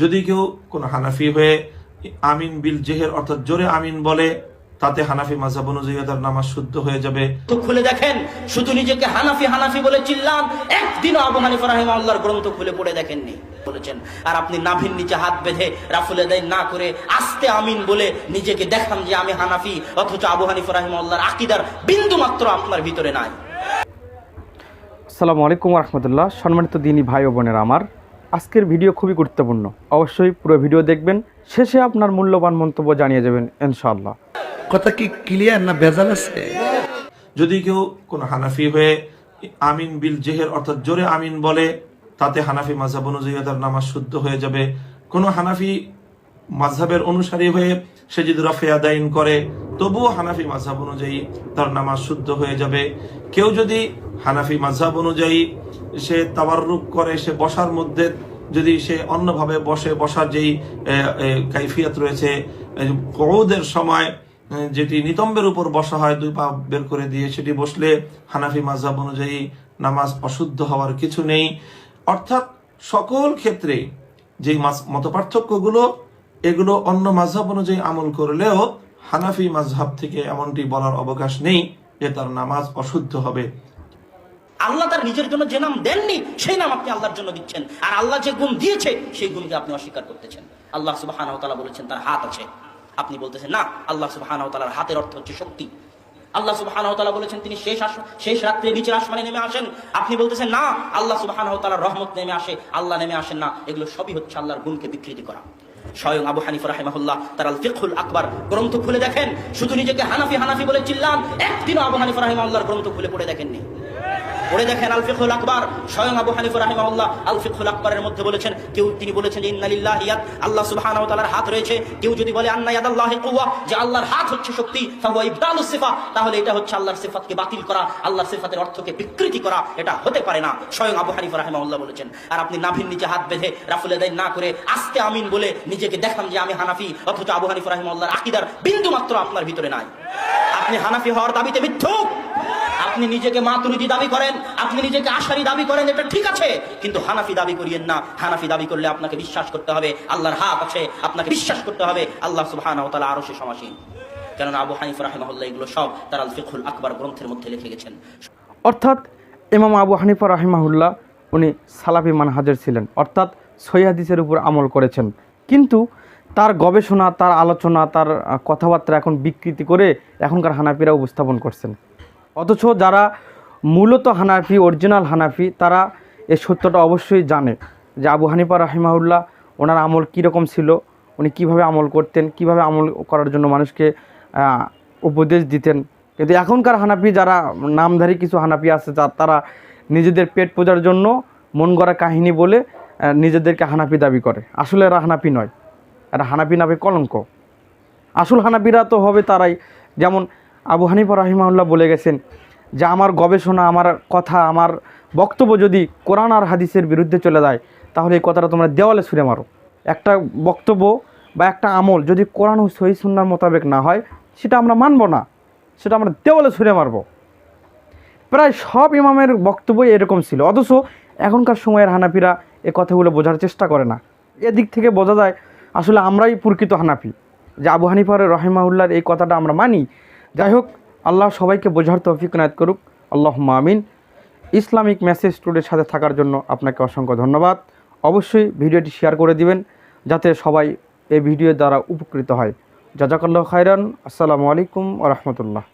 যদি কেউ কোনো হানাফি হয়ে আমিন বিল জেহের অর্থাৎ জোরে আমিন বলে তাতে হানাফি মাঝহাব অনুযায়ী তার নামাজ শুদ্ধ হয়ে যাবে। তো খুলে দেখেন শুধু নিজেকে হানাফি হানাফি বলে চিল্লান একদিনও আবু হানিফা রাহিমা আল্লাহর গ্রন্থ খুলে পড়ে দেখেননি। বলেছেন আর আপনি নাভির নিচে হাত বেঁধে রাফুলে দেয় না করে আস্তে আমিন বলে নিজেকে দেখান যে আমি হানাফি অথচ আবু হানিফা রাহিমা আল্লাহর আকিদার বিন্দু মাত্র আপনার ভিতরে নাই। আসসালামু আলাইকুম রহমতুল্লাহ। সম্মানিত দিনী ভাই ও বোনেরা আমার আজকের ভিডিও খুবই গুরুত্বপূর্ণ। অবশ্যই পুরো ভিডিও দেখবেন শেষে আপনার মূল্যবান মন্তব্য জানিয়ে যাবেন ইনশাআল্লাহ। কথা কি ক্লিয়ার না ভেজাল আছে? যদি কেউ কোনো হানাফি হয়ে আমিন বিল জেহের অর্থাৎ জোরে আমিন বলে তাতে হানাফি মাঝহাব অনুযায়ী তার নামাজ শুদ্ধ হয়ে যাবে। কোনো হানাফি মাঝহাবের অনুসারী হয়ে সে যদি রফে আদায়ন করে তবুও হানাফি মাঝহাব অনুযায়ী তার নামাজ শুদ্ধ হয়ে যাবে। কেউ যদি হানাফি মাঝহাব অনুযায়ী সে তাবাররুক করে, সে বসার মধ্যে যদি সে অন্যভাবে বসে, বসার যেই কাইফিয়াত রয়েছে কৌদের সময় যেটি নিতম্বের উপর বসা হয়, দুই পা বের করে দিয়ে সেটি বসলে হানাফি মাঝহাব অনুযায়ী নামাজ অশুদ্ধ হওয়ার কিছু নেই। অর্থাৎ সকল ক্ষেত্রে যে মত পার্থক্যগুলো এগুলো অন্য মাঝহাব অনুযায়ী আমল করলেও হানাফি মাঝহাব থেকে এমনটি বলার অবকাশ নেই যে তার নামাজ অশুদ্ধ হবে। আল্লাহ তার নিজের জন্য যে নাম দেননি, সেই নাম আপনি আল্লাহর জন্য দিচ্ছেন। আর আল্লাহ যে গুণ দিয়েছে, সেই গুণকে আপনি অস্বীকার করতেছেন। আল্লাহ সুবাহ বলেছেন, তার হাত আছে। আপনি বলতেছেন, না, আল্লাহ সুবাহ হাতের অর্থ হচ্ছে শক্তি। আল্লাহ সুবাহ বলেছেন, তিনি শেষ শেষ রাত্রে নিচের আসমানে নেমে আসেন। আপনি বলতেছেন, না, আল্লাহ সুবাহ রহমত নেমে আসে, আল্লাহ নেমে আসেন না। এগুলো সবই হচ্ছে আল্লাহর গুণকে বিকৃতি করা। স্বয়ং আবু হানিফ রাহিমাহুল্লাহ তার আল ফিকহুল আকবর গ্রন্থ খুলে দেখেন। শুধু নিজেকে হানাফি হানাফি বলে চিল্লান, একদিনও আবু হানিফ রাহিমাহুল্লাহর গ্রন্থ খুলে পড়ে দেখেননি। পড়ে দেখেন আল ফিকহুল আকবর। স্বয়ং আবু হানিফ রাহিমাহুল্লাহ আল ফিকহুল আকবরের মধ্যে বলেছেন, কেউ তিনি বলেছেন যে ইন্নালিল্লাহি ইয়াদ, আল্লাহ সুবহানাহু ওয়া তাআলার হাত রয়েছে। কেউ যদি বলে, আন্না ইয়াদাল্লাহি কুওয়া যে আল্লাহর হাত হচ্ছে শক্তি, ফাহুয়া ইবদালুস সিফা তাহলে এটা হচ্ছে আল্লাহর সিফাতকে বাতিল করা, আল্লাহর সিফাতের অর্থকে বিকৃতি করা, এটা হতে পারে না। স্বয়ং আবু হানিফ রাহিমাহুল্লাহ বলেছেন, আর আপনি নাভির নিচে হাত বেঁধে রাফুলে দেয় না করে আস্তে আমিন বলে নিজেকে দেখান যে আমি হানাফি, অথচ আবু হানিফ রাহিমাহুল্লাহর আকিদার বিন্দু মাত্র আপনার ভিতরে নাই। আপনি হানাফি হওয়ার দাবিতে মিথ্যুক। আপনি নিজেকে মাতুরিদি দাবি করেন, আপনি নিজেকে আশারি দাবি করেন, এটা ঠিক আছে। কিন্তু হানাফি দাবি করিয়েন না। হানাফি দাবি করলে আপনাকে বিশ্বাস করতে হবে, আল্লাহর হাত আছে, আপনাকে বিশ্বাস করতে হবে, আল্লাহ ওয়া তাআলা আরশে সমাসীন। কেননা আবু হানিফ রাহিমাহুল্লাহ এগুলো সব তার ফিকহুল আকবর গ্রন্থের মধ্যে লিখে গেছেন। অর্থাৎ ইমাম আবু হানিফা রাহিমাহুল্লাহ, উনি সালাফি মানহাজের ছিলেন। অর্থাৎ সৈহাদিসের উপর আমল করেছেন। কিন্তু তার গবেষণা, তার আলোচনা, তার কথাবার্তা এখন বিকৃতি করে এখনকার হানাফিরা উপস্থাপন করছেন। অথচ যারা মূলত হানাফি অরিজিনাল হানাফি, তারা এই সত্যটা অবশ্যই জানে যে আবু হানিফা রাহিমাহুল্লাহ ওনার আমল কীরকম ছিল, উনি কীভাবে আমল করতেন, কীভাবে আমল করার জন্য মানুষকে উপদেশ দিতেন। কিন্তু এখনকার হানাফি যারা নামধারী কিছু হানাফি আছে তারা নিজেদের পেট পূজার জন্য মন গড়া কাহিনী বলে নিজেদেরকে হানাফি দাবি করে। আসলে এরা হানাফি নয়। এরা হানাফি নামে কলঙ্ক। আসল হানাফিরা তো হবে তারাই। যেমন আবু হানিফা রাহিমাহুল্লাহ বলে গেছেন যে, আমার গবেষণা, আমার কথা, আমার বক্তব্য যদি কোরআন আর হাদিসের বিরুদ্ধে চলে যায়, তাহলে এই কথাটা তোমরা দেওয়ালে ছুঁড়ে মারো। একটা বক্তব্য বা একটা আমল যদি কোরআন ও সহি সুন্নার মোতাবেক না হয়, সেটা আমরা মানব না। সেটা আমরা দেওয়ালে ছুঁড়ে মারবো। প্রায় সব ইমামের বক্তব্যই এরকম ছিল। অথচ এখনকার সময়ের হানাফিরা এ কথাগুলো বোঝার চেষ্টা করে না। এদিক থেকে বোঝা যায়, আসলে আমরাই প্রকৃত হানাফি। যে, আবু হানিফার রহিমাউল্লাহর এই কথাটা আমরা মানি যাই হোক আল্লাহ সবাইকে বোঝার তৌফিক নায়ত করুক। আল্লাহ মামিন ইসলামিক মেসেজ স্টুডের সাথে থাকার জন্য আপনাকে অসংখ্য ধন্যবাদ। অবশ্যই ভিডিওটি শেয়ার করে দিবেন, যাতে সবাই এই ভিডিও দ্বারা উপকৃত হয়। জাজাকাল্লাহ খায়রান। আসসালামু আলাইকুম আ রহমতুল্লাহ।